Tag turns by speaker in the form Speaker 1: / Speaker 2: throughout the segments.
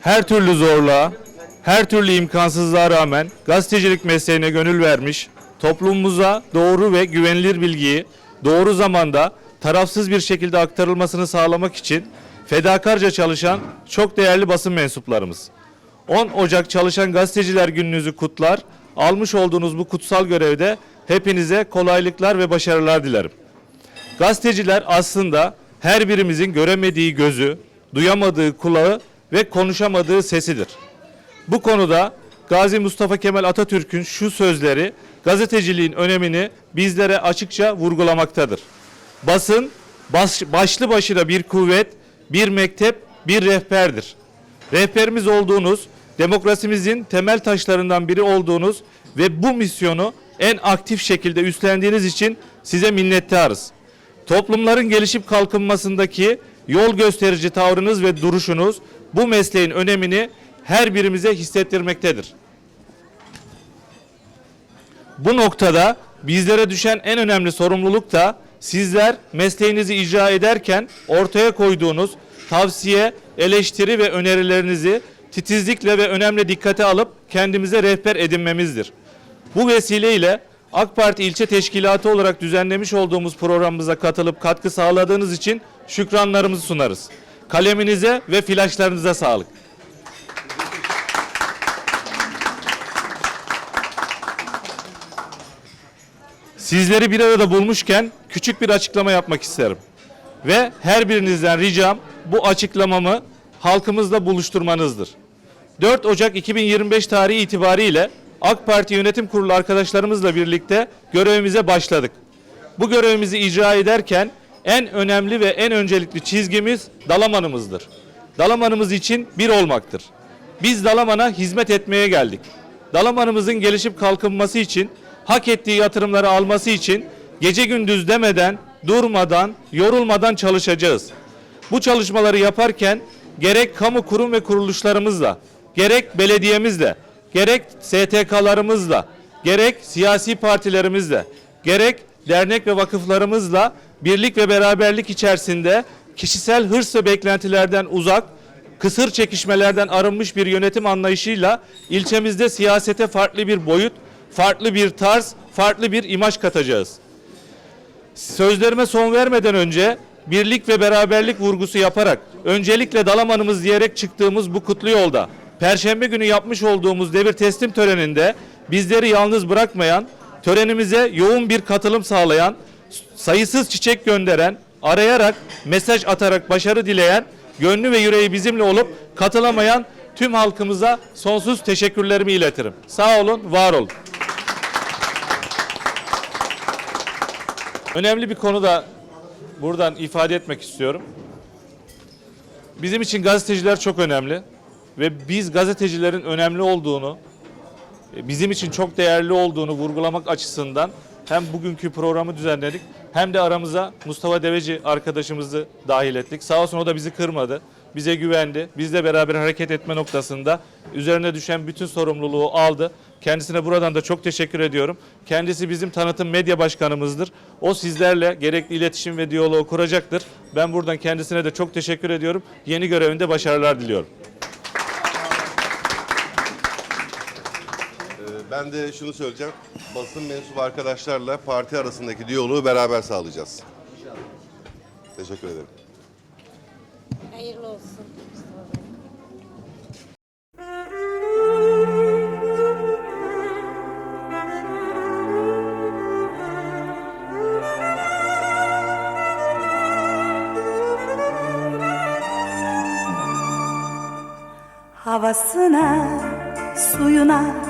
Speaker 1: her türlü zorluğa, her türlü imkansızlığa rağmen gazetecilik mesleğine gönül vermiş, toplumumuza doğru ve güvenilir bilgiyi doğru zamanda tarafsız bir şekilde aktarılmasını sağlamak için fedakarca çalışan çok değerli basın mensuplarımız. 10 Ocak Çalışan Gazeteciler Gününüzü kutlar, almış olduğunuz bu kutsal görevde hepinize kolaylıklar ve başarılar dilerim. Gazeteciler aslında her birimizin göremediği gözü, duyamadığı kulağı ve konuşamadığı sesidir. Bu konuda Gazi Mustafa Kemal Atatürk'ün şu sözleri gazeteciliğin önemini bizlere açıkça vurgulamaktadır. Basın baş- başlı başına bir kuvvet, bir mektep, bir rehberdir. Rehberimiz olduğunuz, demokrasimizin temel taşlarından biri olduğunuz ve bu misyonu en aktif şekilde üstlendiğiniz için size minnettarız. Toplumların gelişip kalkınmasındaki yol gösterici tavrınız ve duruşunuz bu mesleğin önemini her birimize hissettirmektedir. Bu noktada bizlere düşen en önemli sorumluluk da sizler mesleğinizi icra ederken ortaya koyduğunuz tavsiye, eleştiri ve önerilerinizi titizlikle ve önemli dikkate alıp kendimize rehber edinmemizdir. Bu vesileyle AK Parti ilçe teşkilatı olarak düzenlemiş olduğumuz programımıza katılıp katkı sağladığınız için şükranlarımızı sunarız. Kaleminize ve flaşlarınıza sağlık. Sizleri bir arada bulmuşken küçük bir açıklama yapmak isterim. Ve her birinizden ricam bu açıklamamı halkımızla buluşturmanızdır. 4 Ocak 2025 tarihi itibariyle AK Parti Yönetim Kurulu arkadaşlarımızla birlikte görevimize başladık. Bu görevimizi icra ederken en önemli ve en öncelikli çizgimiz Dalaman'ımızdır. Dalaman'ımız için bir olmaktır. Biz Dalaman'a hizmet etmeye geldik. Dalaman'ımızın gelişip kalkınması için, hak ettiği yatırımları alması için gece gündüz demeden, durmadan, yorulmadan çalışacağız. Bu çalışmaları yaparken gerek kamu kurum ve kuruluşlarımızla, gerek belediyemizle, gerek STK'larımızla, gerek siyasi partilerimizle, gerek dernek ve vakıflarımızla birlik ve beraberlik içerisinde kişisel hırs ve beklentilerden uzak, kısır çekişmelerden arınmış bir yönetim anlayışıyla ilçemizde siyasete farklı bir boyut, farklı bir tarz, farklı bir imaj katacağız. Sözlerime son vermeden önce birlik ve beraberlik vurgusu yaparak öncelikle Dalaman'ımız diyerek çıktığımız bu kutlu yolda Perşembe günü yapmış olduğumuz devir teslim töreninde bizleri yalnız bırakmayan, törenimize yoğun bir katılım sağlayan, sayısız çiçek gönderen, arayarak, mesaj atarak başarı dileyen, gönlü ve yüreği bizimle olup katılamayan tüm halkımıza sonsuz teşekkürlerimi iletirim. Sağ olun, var olun. Önemli bir konu da buradan ifade etmek istiyorum. Bizim için gazeteciler çok önemli ve biz gazetecilerin önemli olduğunu, e, bizim için çok değerli olduğunu vurgulamak açısından hem bugünkü programı düzenledik hem de aramıza Mustafa Deveci arkadaşımızı dahil ettik. Sağ olsun o da bizi kırmadı. Bize güvendi. Bizle beraber hareket etme noktasında üzerine düşen bütün sorumluluğu aldı. Kendisine buradan da çok teşekkür ediyorum. Kendisi bizim tanıtım medya başkanımızdır. O sizlerle gerekli iletişim ve diyaloğu kuracaktır. Ben buradan kendisine de çok teşekkür ediyorum. Yeni görevinde başarılar diliyorum.
Speaker 2: Ben de şunu söyleyeceğim. Basın mensubu arkadaşlarla parti arasındaki diyaloğu beraber sağlayacağız. Teşekkür ederim.
Speaker 3: Hayırlı olsun.
Speaker 4: Havasına, suyuna,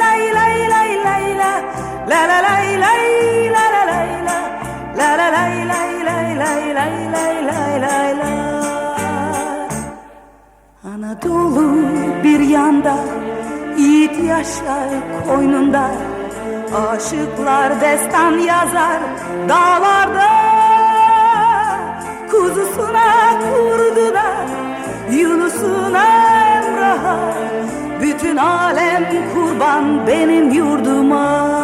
Speaker 4: yanında Yiğit yaşlar koynunda. Aşıklar destan yazar dağlarda. Kuzusuna kurdu Yunus'una Emrah'a. Bütün alem kurban benim yurduma.